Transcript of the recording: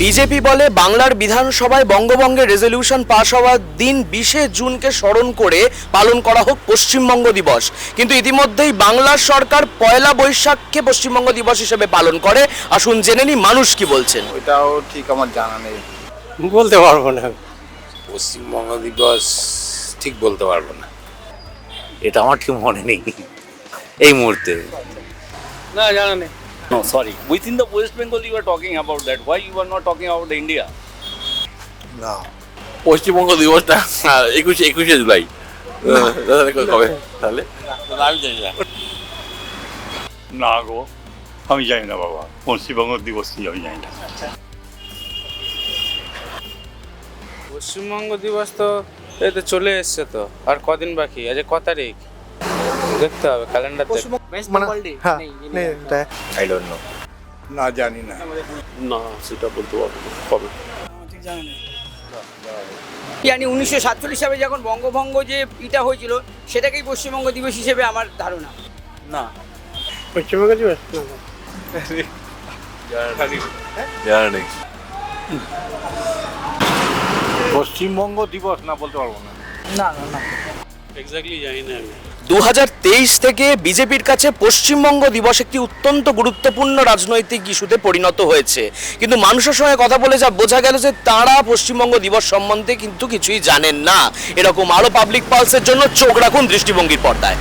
BJP বলে বাংলার বিধানসভায় বঙ্গভঙ্গের রেজলিউশন পাশ হওয়ার দিন বিশে জুনকে স্মরণ করে পালন করা হোক পশ্চিমবঙ্গ দিবস। কিন্তু ইতিমধ্যেই বাংলার সরকার পয়লা বৈশাখকে পশ্চিমবঙ্গ দিবস হিসেবে পালন করে। আসুন জেনে নি মানুষ কি বলছেন। ওইটাও ঠিক আমার জানা নেই। বলতে পারব না। পশ্চিমবঙ্গ দিবস ঠিক বলতে পারব না। এটা আমার ঠিক মনে নেই। এই মুহূর্তে। না জানা নেই। No, sorry. Within the West Bengal, you are talking about that. Why you are not talking about India? না পশ্চিমবঙ্গ দিবসটা একুশে একুশে জুলাই কবে তাহলে? আমি জানি না। না গো আমি জানি না বাবা। পশ্চিমবঙ্গ দিবস কি আমি জানি না। পশ্চিমবঙ্গ দিবস তো এই তো চলে এসছে তো। আর কদিন বাকি? আজ ক তারিখ? দেখতে হবে ক্যালেন্ডার মানে হ্যাঁ নেই আই ডোন্ট নো না জানি না জানি উনিশশো সাতচল্লিশ সালে যখন বঙ্গভঙ্গ যে ইটা হয়েছিল সেটাকেই পশ্চিমবঙ্গ দিবস হিসেবে আমার ধারণা পশ্চিমবঙ্গ দিবস জানা পশ্চিমবঙ্গ দিবস না বলতে পারব না না দু থেকে বিজেপির কাছে পশ্চিমবঙ্গ দিবস একটি অত্যন্ত গুরুত্বপূর্ণ রাজনৈতিক ইস্যুতে পরিণত হয়েছে। কিন্তু মানুষের সঙ্গে কথা বলে যা বোঝা গেল যে তারা পশ্চিমবঙ্গ দিবস সম্বন্ধে কিন্তু কিছুই জানেন না। এরকম আরও পাবলিক পালসের জন্য চোখ রাখুন দৃষ্টিভঙ্গির পর্দায়।